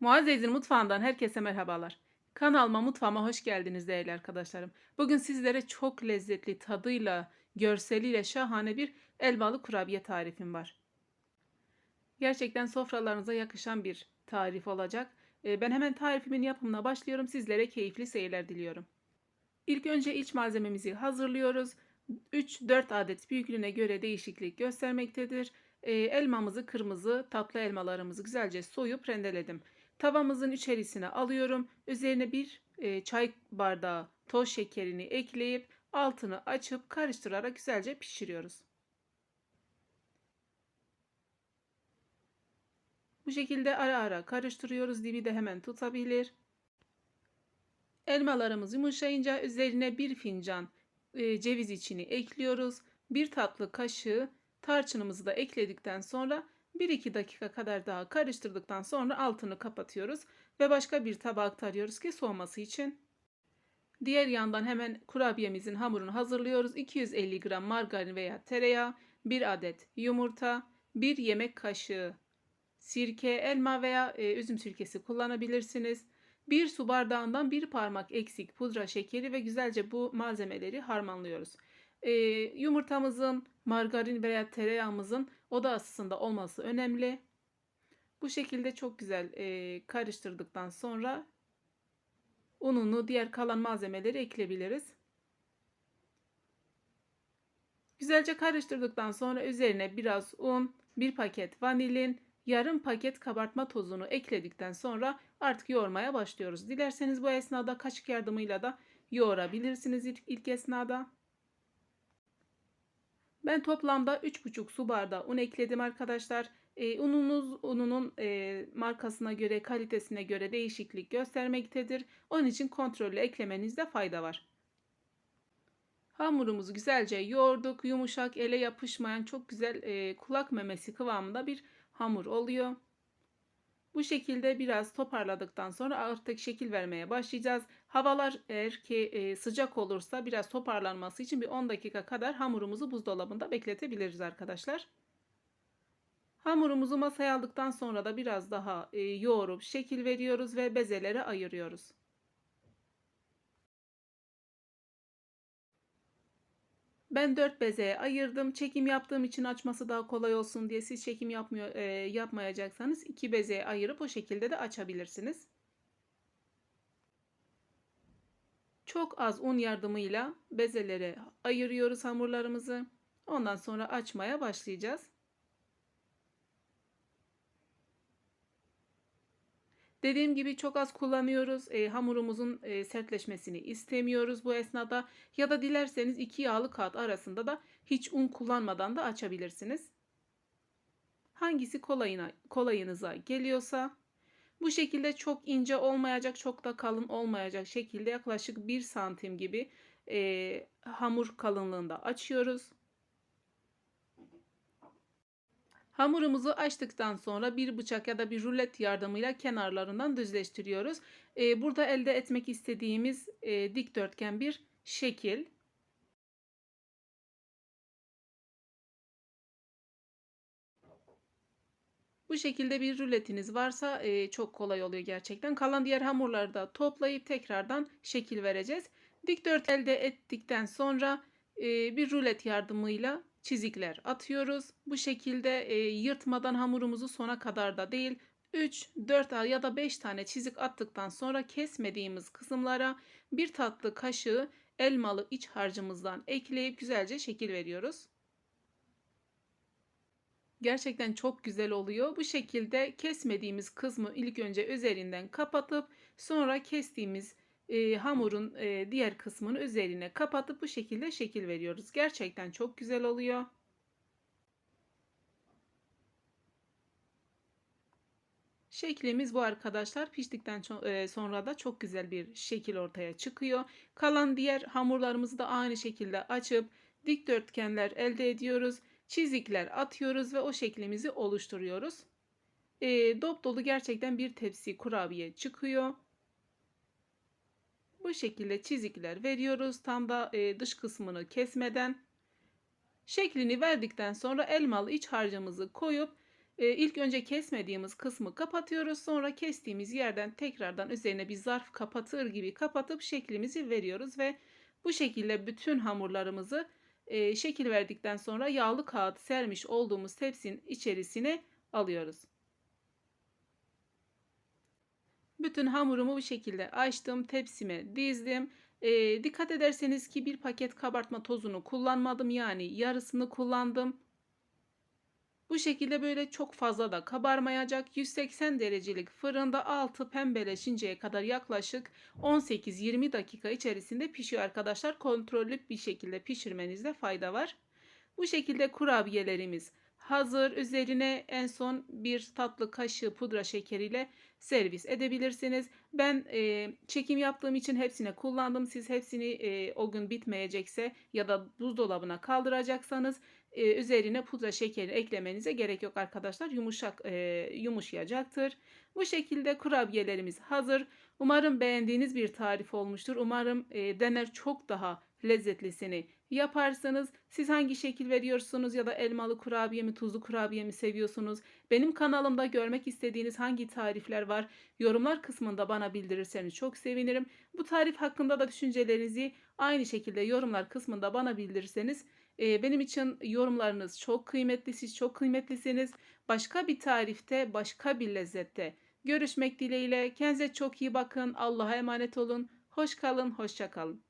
Muazzez'in mutfağından herkese merhabalar. Kanalıma mutfağıma hoş geldiniz değerli arkadaşlarım. Bugün sizlere çok lezzetli tadıyla, görseliyle şahane bir elmalı kurabiye tarifim var. Gerçekten sofralarınıza yakışan bir tarif olacak. Ee, Ben hemen tarifimin yapımına başlıyorum. Sizlere keyifli seyirler diliyorum. İlk önce iç malzememizi hazırlıyoruz. 3-4 adet büyüklüğüne göre değişiklik göstermektedir. Ee, elmamızı kırmızı tatlı elmalarımızı güzelce soyup rendeledim. Tavamızın içerisine alıyorum. Üzerine bir e, çay bardağı toz şekerini ekleyip altını açıp karıştırarak güzelce pişiriyoruz. Bu şekilde ara ara karıştırıyoruz. Dibi de hemen tutabilir. Elmalarımız yumuşayınca üzerine bir fincan e, ceviz içini ekliyoruz. Bir tatlı kaşığı tarçınımızı da ekledikten sonra 1-2 dakika kadar daha karıştırdıktan sonra altını kapatıyoruz ve başka bir tabağa aktarıyoruz ki soğuması için. Diğer yandan hemen kurabiyemizin hamurunu hazırlıyoruz. 250 gram margarin veya tereyağı, 1 adet yumurta, 1 yemek kaşığı sirke, elma veya e, üzüm sirkesi kullanabilirsiniz. 1 su bardağından 1 parmak eksik pudra şekeri ve güzelce bu malzemeleri harmanlıyoruz. E, yumurtamızın, margarin veya tereyağımızın oda ısısında olması önemli. Bu şekilde çok güzel e, karıştırdıktan sonra ununu, diğer kalan malzemeleri ekleyebiliriz. Güzelce karıştırdıktan sonra üzerine biraz un, bir paket vanilin, yarım paket kabartma tozunu ekledikten sonra artık yoğurmaya başlıyoruz. Dilerseniz bu esnada kaşık yardımıyla da yoğurabilirsiniz ilk, esnada. Ben toplamda 3,5 su bardağı un ekledim arkadaşlar. E, ununuz ununun e, markasına göre, kalitesine göre değişiklik göstermektedir. Onun için kontrollü eklemenizde fayda var. Hamurumuzu güzelce yoğurduk. Yumuşak, ele yapışmayan çok güzel e, kulak memesi kıvamında bir hamur oluyor. Bu şekilde biraz toparladıktan sonra artık şekil vermeye başlayacağız. Havalar eğer ki e, sıcak olursa biraz toparlanması için bir 10 dakika kadar hamurumuzu buzdolabında bekletebiliriz arkadaşlar. Hamurumuzu masaya aldıktan sonra da biraz daha e, yoğurup şekil veriyoruz ve bezelere ayırıyoruz. Ben 4 bezeye ayırdım. Çekim yaptığım için açması daha kolay olsun diye siz çekim yapmıyor, e, yapmayacaksanız 2 bezeye ayırıp o şekilde de açabilirsiniz. Çok az un yardımıyla bezelere ayırıyoruz hamurlarımızı. Ondan sonra açmaya başlayacağız. Dediğim gibi çok az kullanıyoruz. E, hamurumuzun e, sertleşmesini istemiyoruz bu esnada. Ya da dilerseniz iki yağlı kağıt arasında da hiç un kullanmadan da açabilirsiniz. Hangisi kolayına, kolayınıza geliyorsa bu şekilde çok ince olmayacak, çok da kalın olmayacak şekilde yaklaşık 1 santim gibi e, hamur kalınlığında açıyoruz. Hamurumuzu açtıktan sonra bir bıçak ya da bir rulet yardımıyla kenarlarından düzleştiriyoruz. Ee, burada elde etmek istediğimiz e, dikdörtgen bir şekil. Bu şekilde bir ruletiniz varsa e, çok kolay oluyor gerçekten. Kalan diğer hamurları da toplayıp tekrardan şekil vereceğiz. Dikdört elde ettikten sonra e, bir rulet yardımıyla çizikler atıyoruz. Bu şekilde e, yırtmadan hamurumuzu sona kadar da değil 3, 4 ya da 5 tane çizik attıktan sonra kesmediğimiz kısımlara bir tatlı kaşığı elmalı iç harcımızdan ekleyip güzelce şekil veriyoruz. Gerçekten çok güzel oluyor. Bu şekilde kesmediğimiz kısmı ilk önce üzerinden kapatıp sonra kestiğimiz e, hamurun e, diğer kısmını üzerine kapatıp bu şekilde şekil veriyoruz. Gerçekten çok güzel oluyor. Şeklimiz bu arkadaşlar. Piştikten sonra da çok güzel bir şekil ortaya çıkıyor. Kalan diğer hamurlarımızı da aynı şekilde açıp dikdörtgenler elde ediyoruz. Çizikler atıyoruz ve o şeklimizi oluşturuyoruz. E, dop dolu gerçekten bir tepsi kurabiye çıkıyor. Bu şekilde çizikler veriyoruz. Tam da e, dış kısmını kesmeden. Şeklini verdikten sonra elmalı iç harcımızı koyup e, ilk önce kesmediğimiz kısmı kapatıyoruz. Sonra kestiğimiz yerden tekrardan üzerine bir zarf kapatır gibi kapatıp şeklimizi veriyoruz ve bu şekilde bütün hamurlarımızı e, şekil verdikten sonra yağlı kağıt sermiş olduğumuz tepsinin içerisine alıyoruz. Bütün hamurumu bu şekilde açtım, tepsime dizdim. E, dikkat ederseniz ki bir paket kabartma tozunu kullanmadım yani yarısını kullandım. Bu şekilde böyle çok fazla da kabarmayacak. 180 derecelik fırında altı pembeleşinceye kadar yaklaşık 18-20 dakika içerisinde pişiyor arkadaşlar. Kontrollü bir şekilde pişirmenizde fayda var. Bu şekilde kurabiyelerimiz hazır. Üzerine en son bir tatlı kaşığı pudra şekeriyle servis edebilirsiniz. Ben e, çekim yaptığım için hepsine kullandım. Siz hepsini e, o gün bitmeyecekse ya da buzdolabına kaldıracaksanız e, üzerine pudra şekeri eklemenize gerek yok arkadaşlar. Yumuşak e, yumuşayacaktır. Bu şekilde kurabiyelerimiz hazır. Umarım beğendiğiniz bir tarif olmuştur. Umarım e, dener çok daha lezzetlisini yaparsınız. Siz hangi şekil veriyorsunuz ya da elmalı kurabiye mi, tuzlu kurabiye mi seviyorsunuz? Benim kanalımda görmek istediğiniz hangi tarifler var? Yorumlar kısmında bana bildirirseniz çok sevinirim. Bu tarif hakkında da düşüncelerinizi aynı şekilde yorumlar kısmında bana bildirirseniz e, benim için yorumlarınız çok kıymetli. Siz çok kıymetlisiniz. Başka bir tarifte, başka bir lezzette görüşmek dileğiyle. Kendinize çok iyi bakın. Allah'a emanet olun. Hoş kalın, hoşça kalın.